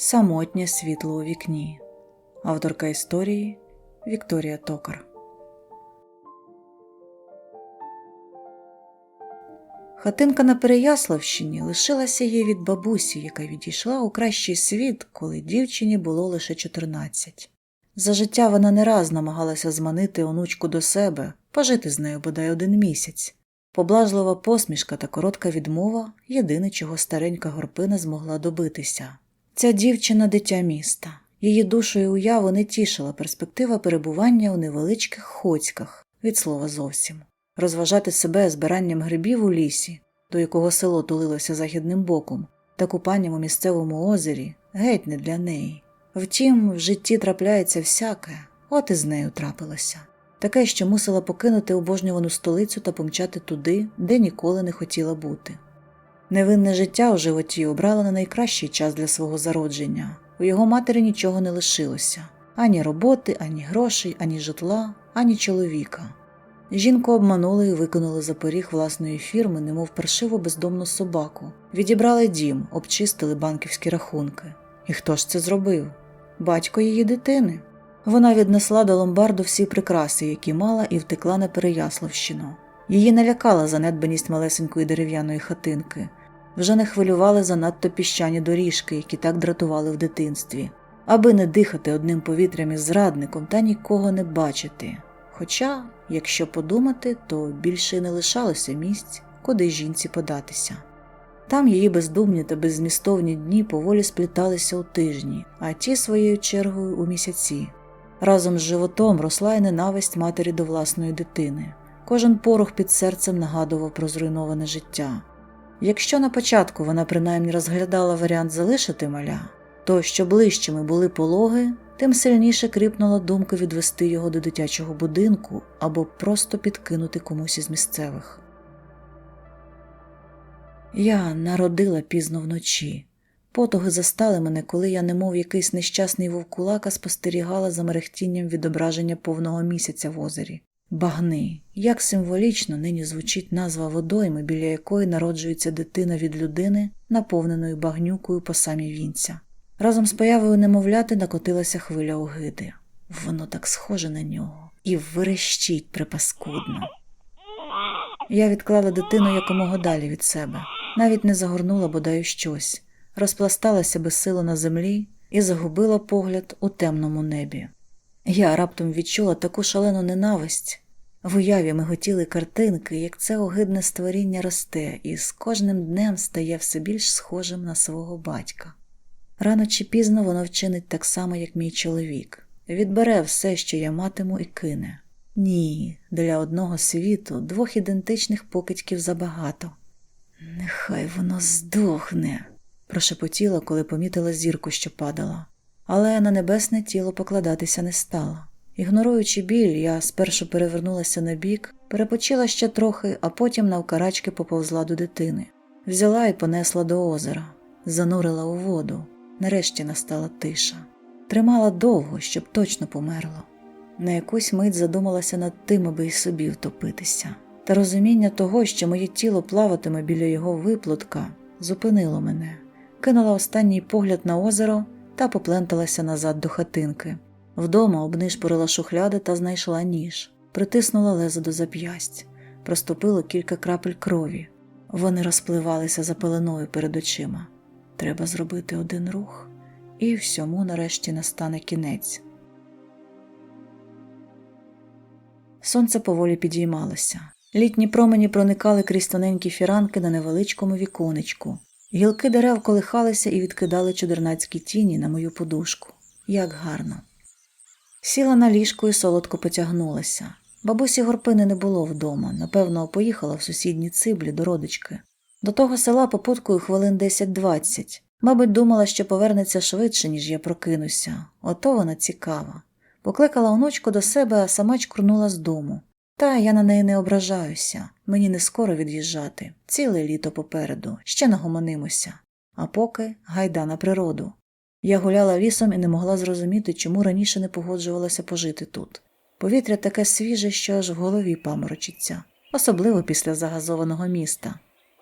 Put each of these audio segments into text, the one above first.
Самотнє світло у вікні. Авторка історії Вікторія Токар. Хатинка на Переяславщині лишилася їй від бабусі, яка відійшла у кращий світ, коли дівчині було лише 14. За життя вона не раз намагалася зманити онучку до себе, пожити з нею бодай один місяць. Поблажлива посмішка та коротка відмова єдине, чого старенька горпина змогла добитися. Ця дівчина дитя міста. Її душу і уяву не тішила перспектива перебування у невеличких хоцьках, від слова зовсім, розважати себе збиранням грибів у лісі, до якого село тулилося західним боком, та купанням у місцевому озері геть не для неї. Втім, в житті трапляється всяке, от і з нею трапилося. Таке, що мусила покинути обожнювану столицю та помчати туди, де ніколи не хотіла бути. Невинне життя у животі обрала на найкращий час для свого зародження. У його матері нічого не лишилося ані роботи, ані грошей, ані житла, ані чоловіка. Жінку обманули і викинули за поріг власної фірми, немов паршиву бездомну собаку. Відібрали дім, обчистили банківські рахунки. І хто ж це зробив? Батько її дитини. Вона віднесла до ломбарду всі прикраси, які мала, і втекла на Переяславщину. Її налякала занедбаність малесенької дерев'яної хатинки вже не хвилювали занадто піщані доріжки, які так дратували в дитинстві, аби не дихати одним повітрям із зрадником та нікого не бачити. Хоча, якщо подумати, то більше не лишалося місць, куди жінці податися. Там її бездумні та беззмістовні дні поволі спліталися у тижні, а ті своєю чергою у місяці. Разом з животом росла й ненависть матері до власної дитини. Кожен порох під серцем нагадував про зруйноване життя. Якщо на початку вона принаймні розглядала варіант залишити маля, то що ближчими були пологи, тим сильніше кріпнула думка відвести його до дитячого будинку або просто підкинути комусь із місцевих. Я народила пізно вночі. Потуги застали мене, коли я, немов якийсь нещасний вовкулака, спостерігала за мерехтінням відображення повного місяця в озері. Багни, як символічно нині звучить назва водойми, біля якої народжується дитина від людини, наповненою багнюкою по самі вінця. Разом з появою немовляти накотилася хвиля огиди. Воно так схоже на нього і верещить припаскудно. Я відклала дитину якомога далі від себе, навіть не загорнула бодай щось, розпласталася безсило на землі і загубила погляд у темному небі. Я раптом відчула таку шалену ненависть. В уяві миготіли картинки, як це огидне створіння росте, і з кожним днем стає все більш схожим на свого батька. Рано чи пізно воно вчинить так само, як мій чоловік, відбере все, що я матиму, і кине. Ні, для одного світу двох ідентичних покидьків забагато. Нехай воно здохне, прошепотіла, коли помітила зірку, що падала але на небесне тіло покладатися не стала. Ігноруючи біль, я спершу перевернулася на бік, перепочила ще трохи, а потім навкарачки поповзла до дитини. Взяла і понесла до озера, занурила у воду. Нарешті настала тиша. Тримала довго, щоб точно померло. На якусь мить задумалася над тим, аби й собі втопитися. Та розуміння того, що моє тіло плаватиме біля його виплутка, зупинило мене, кинула останній погляд на озеро та попленталася назад до хатинки. Вдома обнишпорила шухляди та знайшла ніж, притиснула лезо до зап'ясть, проступило кілька крапель крові. Вони розпливалися за пеленою перед очима. Треба зробити один рух, і всьому нарешті настане кінець. Сонце поволі підіймалося. Літні промені проникали крізь тоненькі фіранки на невеличкому віконечку, Гілки дерев колихалися і відкидали чудернацькі тіні на мою подушку. Як гарно. Сіла на ліжку і солодко потягнулася. Бабусі горпини не було вдома, напевно, поїхала в сусідні циблі до родички. До того села попуткою хвилин 10-20. Мабуть, думала, що повернеться швидше, ніж я прокинуся. Ото вона цікава. Покликала онучку до себе, а сама чкурнула з дому. Та я на неї не ображаюся. Мені не скоро від'їжджати. Ціле літо попереду, ще нагомонимося. А поки гайда на природу. Я гуляла лісом і не могла зрозуміти, чому раніше не погоджувалася пожити тут. Повітря таке свіже, що аж в голові паморочиться, особливо після загазованого міста.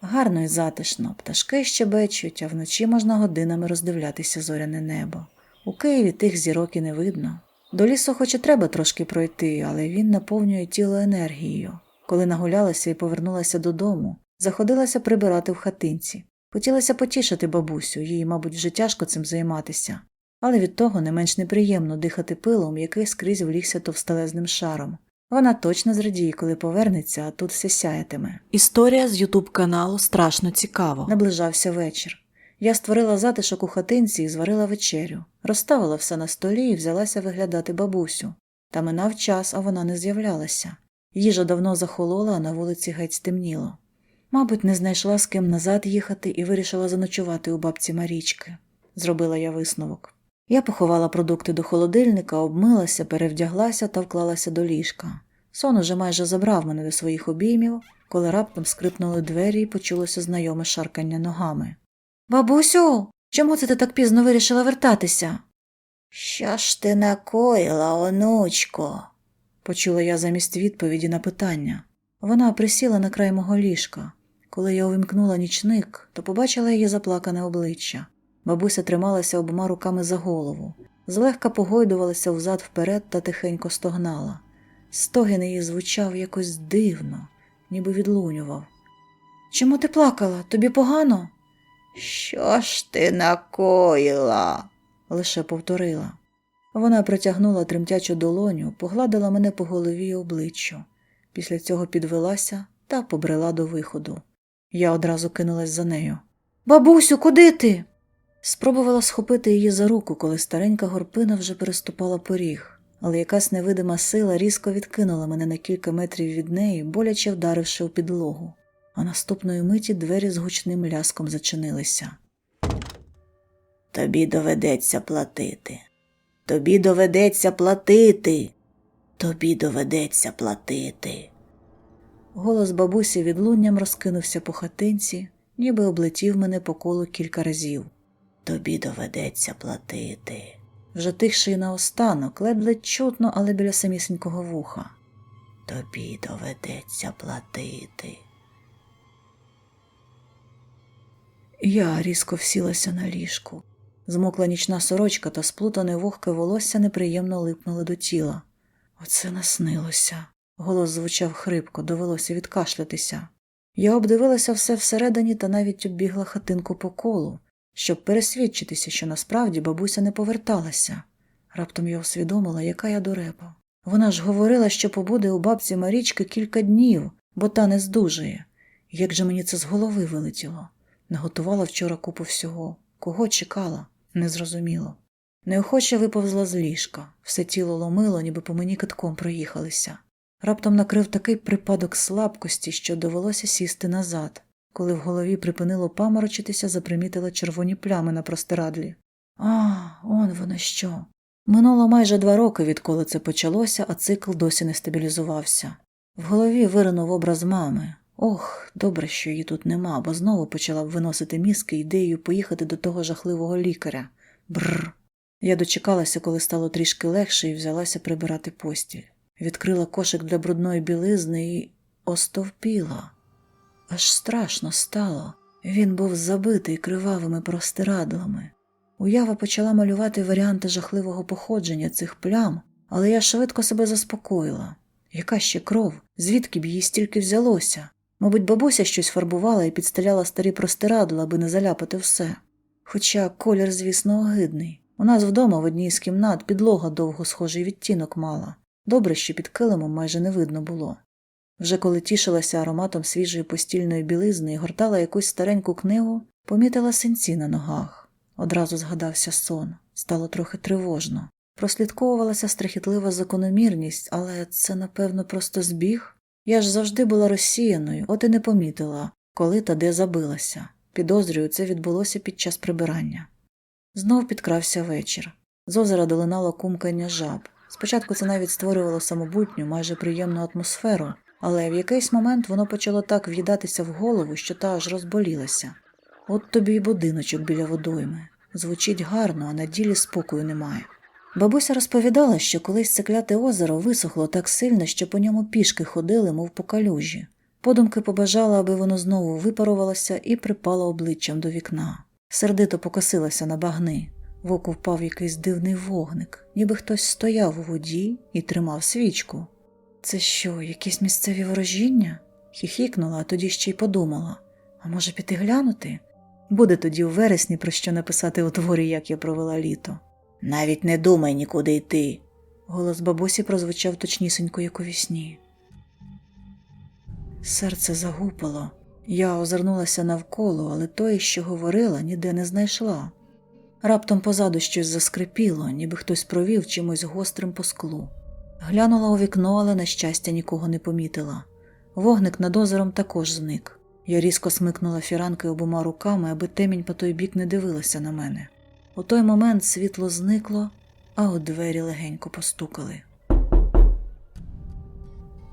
Гарно і затишно, пташки щебечуть, а вночі можна годинами роздивлятися зоряне небо. У Києві тих зірок і не видно. До лісу хоч і треба трошки пройти, але він наповнює тіло енергією. Коли нагулялася і повернулася додому, заходилася прибирати в хатинці. Хотілося потішити бабусю, їй, мабуть, вже тяжко цим займатися, але від того не менш неприємно дихати пилом, який скрізь влігся товстелезним шаром. Вона точно зрадіє, коли повернеться, а тут все сяятиме. Історія з Ютуб каналу страшно цікаво. Наближався вечір. Я створила затишок у хатинці і зварила вечерю, розставила все на столі і взялася виглядати бабусю. Та минав час, а вона не з'являлася. Їжа давно захолола, а на вулиці геть стемніло. Мабуть, не знайшла з ким назад їхати і вирішила заночувати у бабці Марічки. Зробила я висновок. Я поховала продукти до холодильника, обмилася, перевдяглася та вклалася до ліжка. Сон уже майже забрав мене до своїх обіймів, коли раптом скрипнули двері і почулося знайоме шаркання ногами. Бабусю, чому це ти так пізно вирішила вертатися? Що ж ти накоїла, онучко? почула я замість відповіді на питання. Вона присіла на край мого ліжка. Коли я увімкнула нічник, то побачила її заплакане обличчя. Бабуся трималася обома руками за голову, злегка погойдувалася взад вперед та тихенько стогнала. Стогін її звучав якось дивно, ніби відлунював. Чому ти плакала? Тобі погано? Що ж ти накоїла? лише повторила. Вона протягнула тремтячу долоню, погладила мене по голові й обличчю. Після цього підвелася та побрела до виходу. Я одразу кинулась за нею. Бабусю, куди ти? Спробувала схопити її за руку, коли старенька горпина вже переступала поріг, але якась невидима сила різко відкинула мене на кілька метрів від неї, боляче вдаривши у підлогу, а наступної миті двері з гучним ляском зачинилися. Тобі доведеться платити. Тобі доведеться платити. Тобі доведеться платити. Голос бабусі відлунням розкинувся по хатинці, ніби облетів мене по колу кілька разів. Тобі доведеться платити. Вже тихше й наостанок, ледве чутно, але біля самісінького вуха. Тобі доведеться платити. Я різко всілася на ліжку. Змокла нічна сорочка та сплутане вогке волосся неприємно липнули до тіла. Оце наснилося. Голос звучав хрипко, довелося відкашлятися. Я обдивилася все всередині та навіть оббігла хатинку по колу, щоб пересвідчитися, що насправді бабуся не поверталася. Раптом я усвідомила, яка я дурепа. Вона ж говорила, що побуде у бабці Марічки кілька днів, бо та не здужує. Як же мені це з голови вилетіло? Наготувала вчора купу всього. Кого чекала? Незрозуміло. Неохоче виповзла з ліжка, все тіло ломило, ніби по мені китком проїхалися. Раптом накрив такий припадок слабкості, що довелося сісти назад. Коли в голові припинило паморочитися, запримітила червоні плями на простирадлі. А, он воно що. Минуло майже два роки, відколи це почалося, а цикл досі не стабілізувався. В голові виринув образ мами. Ох, добре, що її тут нема, бо знову почала б виносити мізки ідеєю поїхати до того жахливого лікаря. Бррр. Я дочекалася, коли стало трішки легше, і взялася прибирати постіль. Відкрила кошик для брудної білизни і остовпіла. Аж страшно стало. Він був забитий кривавими простирадлами. Уява почала малювати варіанти жахливого походження цих плям, але я швидко себе заспокоїла. Яка ще кров? Звідки б її стільки взялося? Мабуть, бабуся щось фарбувала і підстеляла старі простирадла, аби не заляпати все. Хоча колір, звісно, огидний. У нас вдома в одній з кімнат підлога довго схожий відтінок мала. Добре, що під килимом майже не видно було. Вже коли тішилася ароматом свіжої постільної білизни і гортала якусь стареньку книгу, помітила синці на ногах. Одразу згадався сон, стало трохи тривожно. Прослідковувалася страхітлива закономірність, але це, напевно, просто збіг. Я ж завжди була розсіяною, от і не помітила, коли та де забилася. Підозрюю, це відбулося під час прибирання. Знов підкрався вечір. З озера долинало кумкання жаб. Спочатку це навіть створювало самобутню, майже приємну атмосферу, але в якийсь момент воно почало так в'їдатися в голову, що та аж розболілася. От тобі й будиночок біля водойми. Звучить гарно, а на ділі спокою немає. Бабуся розповідала, що колись це кляте озеро висохло так сильно, що по ньому пішки ходили, мов по калюжі. Подумки побажала, аби воно знову випарувалося і припало обличчям до вікна. Сердито покосилася на багни. В око впав якийсь дивний вогник, ніби хтось стояв у воді і тримав свічку. Це що, якісь місцеві ворожіння? Хіхікнула, а тоді ще й подумала. А може піти глянути? Буде тоді у вересні про що написати у творі, як я провела літо. Навіть не думай нікуди йти. Голос бабусі прозвучав точнісінько, як у вісні. Серце загупало. Я озирнулася навколо, але тої, що говорила, ніде не знайшла. Раптом позаду щось заскрипіло, ніби хтось провів чимось гострим по склу. Глянула у вікно, але, на щастя, нікого не помітила. Вогник над озером також зник. Я різко смикнула фіранки обома руками, аби темінь по той бік не дивилася на мене. У той момент світло зникло, а у двері легенько постукали.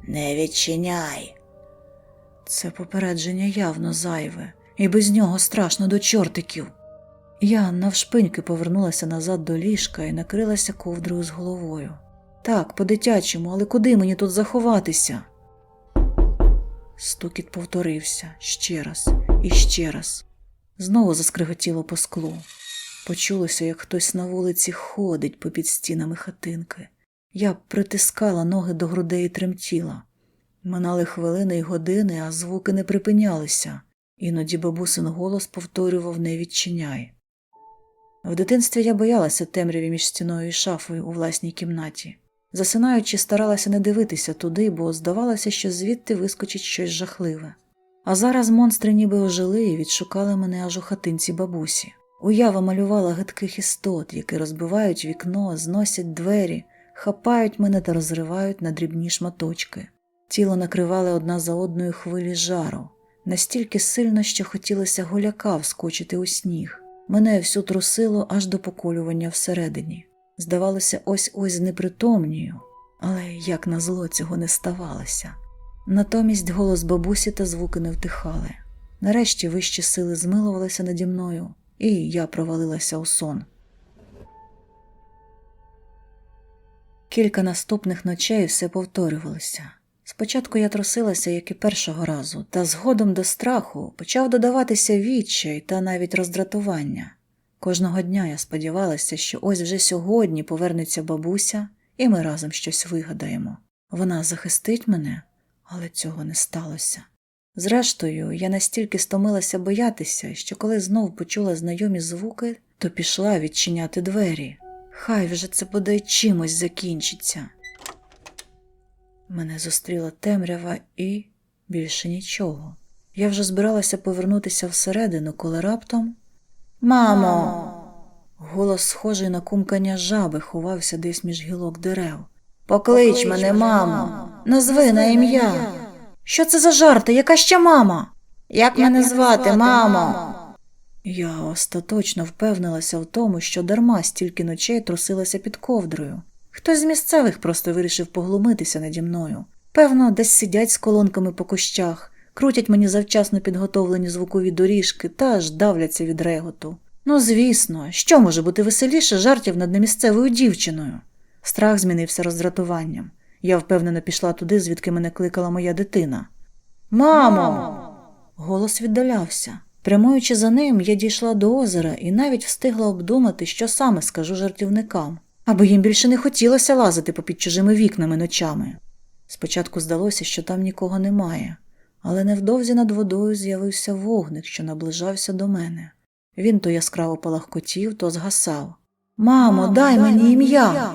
Не відчиняй. Це попередження явно зайве, і без нього страшно до чортиків. Я навшпиньки повернулася назад до ліжка і накрилася ковдрою з головою. Так, по-дитячому, але куди мені тут заховатися? Стукіт повторився ще раз і ще раз. Знову заскриготіло по склу. Почулося, як хтось на вулиці ходить попід стінами хатинки. Я притискала ноги до грудей і тремтіла. Минали хвилини й години, а звуки не припинялися. Іноді бабусин голос повторював не відчиняй. В дитинстві я боялася темряві між стіною і шафою у власній кімнаті. Засинаючи, старалася не дивитися туди, бо здавалося, що звідти вискочить щось жахливе. А зараз монстри ніби ожили і відшукали мене аж у хатинці бабусі. Уява малювала гидких істот, які розбивають вікно, зносять двері, хапають мене та розривають на дрібні шматочки. Тіло накривали одна за одною хвилі жару, настільки сильно, що хотілося голяка вскочити у сніг. Мене всю трусило аж до поколювання всередині. Здавалося, ось ось знепритомнію, але як назло цього не ставалося. Натомість голос бабусі та звуки не втихали. Нарешті вищі сили змилувалися наді мною, і я провалилася у сон. Кілька наступних ночей все повторювалося. Спочатку я трусилася, як і першого разу, та згодом до страху почав додаватися відчай та навіть роздратування. Кожного дня я сподівалася, що ось вже сьогодні повернеться бабуся, і ми разом щось вигадаємо. Вона захистить мене, але цього не сталося. Зрештою, я настільки стомилася боятися, що коли знов почула знайомі звуки, то пішла відчиняти двері. Хай вже це бодай чимось закінчиться. Мене зустріла темрява і більше нічого. Я вже збиралася повернутися всередину, коли раптом. Мамо. Голос, схожий на кумкання жаби, ховався десь між гілок дерев. Поклич мене, мамо, назви на ім'я. Що це за жарти? Яка ще мама? Як мене звати, мамо? Я остаточно впевнилася в тому, що дарма стільки ночей трусилася під ковдрою. Хтось з місцевих просто вирішив поглумитися наді мною. Певно, десь сидять з колонками по кущах, крутять мені завчасно підготовлені звукові доріжки та аж давляться від реготу. Ну, звісно, що може бути веселіше жартів над немісцевою дівчиною? Страх змінився роздратуванням. Я впевнено пішла туди, звідки мене кликала моя дитина. Мамо. Голос віддалявся. Прямуючи за ним, я дійшла до озера і навіть встигла обдумати, що саме скажу жартівникам, аби їм більше не хотілося лазити попід чужими вікнами ночами. Спочатку здалося, що там нікого немає, але невдовзі над водою з'явився вогник, що наближався до мене. Він то яскраво палахкотів, то згасав. Мамо, дай мені ім'я.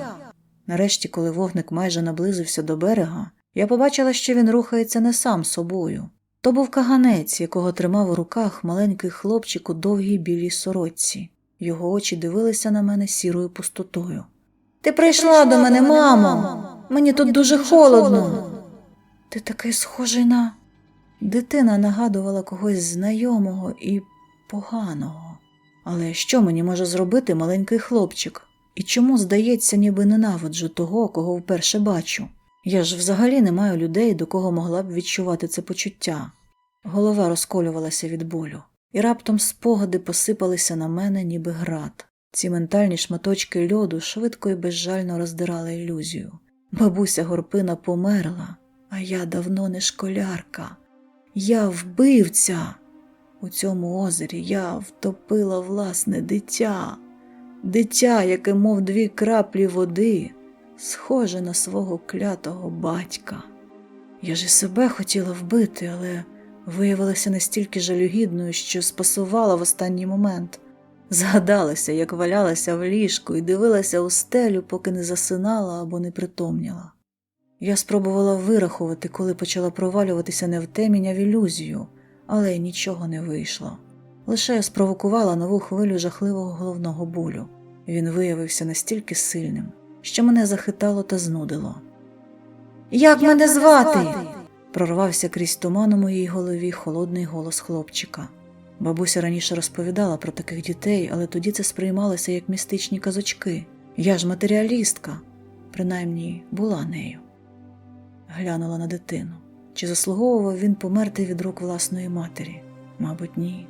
Нарешті, коли вогник майже наблизився до берега, я побачила, що він рухається не сам собою. То був каганець, якого тримав у руках маленький хлопчик у довгій білій сорочці. Його очі дивилися на мене сірою пустотою. Ти прийшла до мене, мамо. Мені тут дуже холодно. Ти такий схожий на. Дитина нагадувала когось знайомого і поганого. Але що мені може зробити маленький хлопчик? І чому, здається, ніби ненавиджу того, кого вперше бачу? Я ж взагалі не маю людей, до кого могла б відчувати це почуття. Голова розколювалася від болю, і раптом спогади посипалися на мене, ніби град. Ці ментальні шматочки льоду швидко і безжально роздирали ілюзію. Бабуся Горпина померла, а я давно не школярка. Я вбивця. У цьому озері я втопила власне дитя, дитя, яке, мов дві краплі води, схоже на свого клятого батька. Я ж і себе хотіла вбити, але виявилася настільки жалюгідною, що спасувала в останній момент. Згадалася, як валялася в ліжку і дивилася у стелю, поки не засинала або не притомніла. Я спробувала вирахувати, коли почала провалюватися не в темінь, а в ілюзію, але нічого не вийшло. Лише спровокувала нову хвилю жахливого головного болю. Він виявився настільки сильним, що мене захитало та знудило. Як, мене звати? прорвався крізь туман у моїй голові холодний голос хлопчика. Бабуся раніше розповідала про таких дітей, але тоді це сприймалося як містичні казочки. Я ж матеріалістка, принаймні була нею. Глянула на дитину. Чи заслуговував він померти від рук власної матері? Мабуть, ні.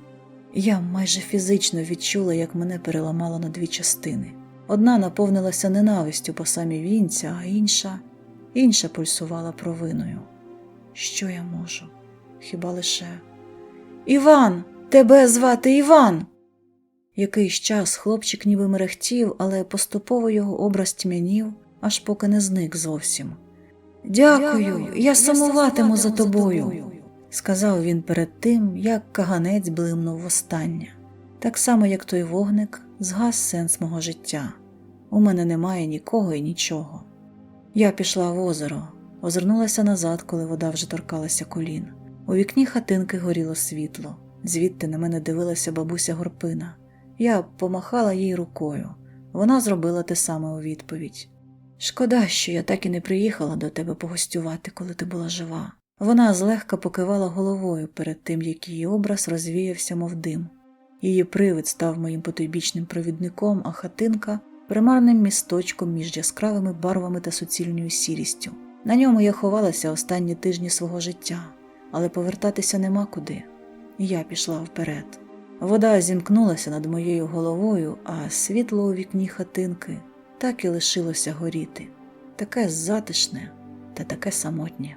Я майже фізично відчула, як мене переламало на дві частини. Одна наповнилася ненавистю по самі вінця, а інша, інша пульсувала провиною. Що я можу? Хіба лише. Іван! Тебе звати Іван. Якийсь час хлопчик ніби мерехтів, але поступово його образ тьмянів, аж поки не зник зовсім. Дякую, я сумуватиму за тобою, сказав він перед тим, як каганець блимнув востаннє. Так само, як той вогник, згас сенс мого життя. У мене немає нікого і нічого. Я пішла в озеро, озирнулася назад, коли вода вже торкалася колін. У вікні хатинки горіло світло. Звідти на мене дивилася бабуся Горпина. Я помахала їй рукою. Вона зробила те саме у відповідь. Шкода, що я так і не приїхала до тебе погостювати, коли ти була жива. Вона злегка покивала головою перед тим, як її образ розвіявся, мов дим. Її привид став моїм потойбічним провідником, а хатинка примарним місточком між яскравими барвами та суцільною сірістю. На ньому я ховалася останні тижні свого життя, але повертатися нема куди. Я пішла вперед. Вода зімкнулася над моєю головою, а світло у вікні хатинки так і лишилося горіти, таке затишне та таке самотнє.